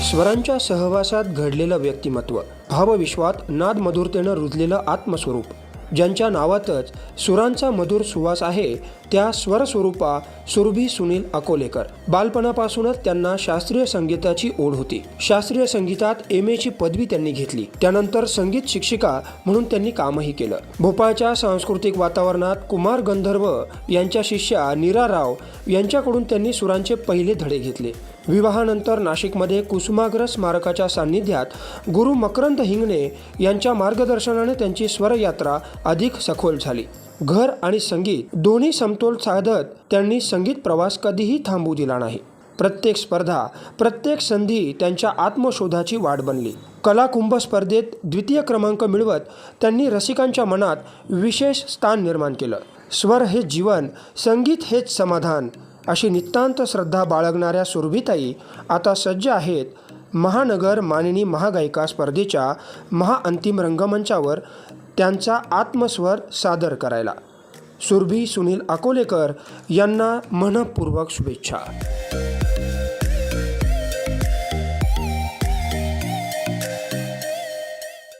स्वरांच्या सहवासात घडलेलं व्यक्तिमत्व भावविश्वात नाद मधुरतेनं रुजलेलं आत्मस्वरूप ज्यांच्या नावातच सुरांचा मधुर सुवास आहे त्या स्वरस्वरूपा सुरभी सुनील अकोलेकर. बालपणापासूनच त्यांना शास्त्रीय संगीताची ओढ होती. शास्त्रीय संगीतात एम एची पदवी त्यांनी घेतली. त्यानंतर संगीत शिक्षिका म्हणून त्यांनी कामही केलं. भोपाळच्या सांस्कृतिक वातावरणात कुमार गंधर्व यांच्या शिष्या नीरा राव यांच्याकडून त्यांनी सुरांचे पहिले धडे घेतले. विवाहानंतर नाशिकमध्ये कुसुमाग्र स्मारकाच्या सान्निध्यात गुरु मकरंद हिंगणे यांच्या मार्गदर्शनाने त्यांची स्वरयात्रा अधिक सखोल झाली. घर आणि संगीत दोन्ही समतोल साधत त्यांनी संगीत प्रवास कधीही थांबू दिला नाही. प्रत्येक स्पर्धा प्रत्येक संधी त्यांच्या आत्मशोधाची वाट बनली. कलाकुंभ स्पर्धेत द्वितीय क्रमांक मिळवत त्यांनी रसिकांच्या मनात विशेष स्थान निर्माण केलं. स्वर हे जीवन संगीत हेच समाधान अशी नितांत श्रद्धा बाळगणाऱ्या सुरभिताई आता सज्ज आहेत महानगर मानिनी महागायिका स्पर्धेच्या महाअंतिम रंगमंचावर त्यांचा आत्मस्वर सादर करायला. सुरभी सुनील अकोलेकर यांना मनपूर्वक शुभेच्छा.